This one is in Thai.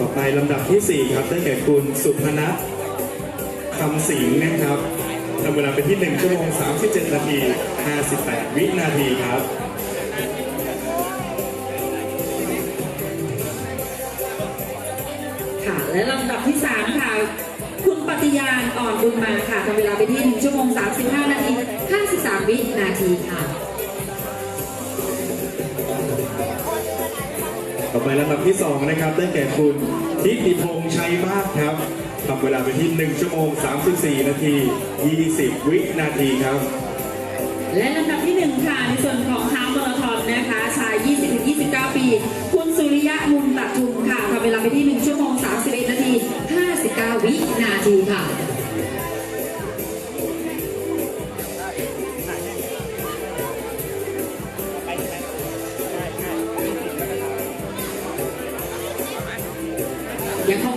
ต่อไปลำดับที่ 4 ครับ ได้แก่คุณสุพนัทคำสิงห์นะครับทำเวลาไปที่ 1 ชั่วโมง 37 นาที 58 วินาทีครับค่ะและลำดับที่ 3 ค่ะ คุณปฏิญาณอ่อนบุญมาค่ะทำเวลาไปที่ 1 ชั่วโมง 35 นาที 53 วินาทีค่ะ ต่อไปลำดับที่ 2 นะครับ ได้แก่คุณทิติพงษ์ชัยมากครับทำเวลาไปที่ 1 ชั่วโมง 34 นาที 20 วินาทีครับ และลำดับที่ 1 ค่ะ ในส่วนของฮาล์มาราธอนนะคะ ชาย 20-29 ปี คุณสุริยะมุนตัดทุมค่ะทำเวลาไปที่ 1 ชั่วโมง 31 นาที 59 วินาทีค่ะ yeah